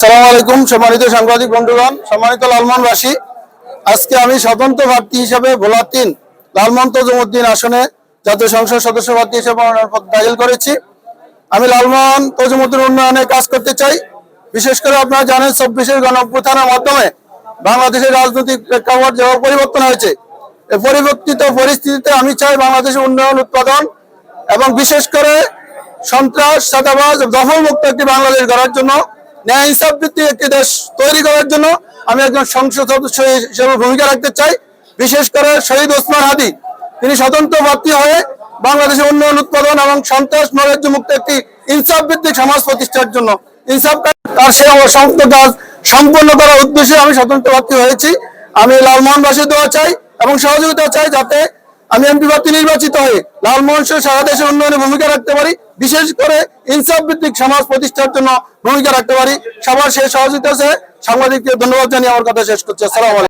সালাম আলাইকুম, সম্মানিত সাংবাদিক বন্ধুগণ, সম্মানিত লালমোহনবাসী। আজকে আমি স্বতন্ত্র প্রার্থী হিসেবে ভোলা তিন, লালমোহন তজুমুদ্দিন আসনে জাতীয় সংসদ সদস্য প্রার্থী হিসেবে দাখিল করেছি। আমি লালমোহন তজুমুদ্দিন উন্নয়নে কাজ করতে চাই। বিশেষ করে আপনারা জানেন, চব্বিশের গণ অভ্যুত্থানের মাধ্যমে বাংলাদেশের রাজনৈতিক প্রেক্ষাপট যেভাবে পরিবর্তন হয়েছে এই পরিবর্তিত পরিস্থিতিতে আমি চাই বাংলাদেশের উন্নয়ন, উৎপাদন এবং বিশেষ করে সন্ত্রাস সাদাবাজ দখল মুক্ত একটি বাংলাদেশ গড়ার জন্য ন্যায় ইনসাফ ভিত্তিক একটি দেশ তৈরি করার জন্য আমি একজন সংসদ সদস্য হিসেবে ভূমিকা রাখতে চাই। বিশেষ করে শহীদ ওসমান হাদি। তিনি স্বতন্ত্র প্রার্থী হয়ে বাংলাদেশের উন্নয়ন, উৎপাদন এবং সন্ত্রাস নৈরাজ্য মুক্ত একটি ইনসাফ ভিত্তিক সমাজ প্রতিষ্ঠার জন্য ইনসাফ তার সেই অসংখ্য কাজ সম্পন্ন করার উদ্দেশ্যে আমি স্বতন্ত্র প্রার্থী হয়েছি। আমি লালমোহনবাসী দেওয়া চাই এবং সহযোগিতা চাই যাতে আমি এমপি প্রার্থী নির্বাচিত হয়ে লালমোহন সহ সারা দেশের উন্নয়নে ভূমিকা রাখতে পারি। বিশেষ করে ইনসাফ ভিত্তিক সমাজ প্রতিষ্ঠার জন্য ভূমিকা রাখতে পারি। সবার সেই সহযোগিতা সাংবাদিককে ধন্যবাদ জানিয়ে আমার কথা শেষ করছে। সালাম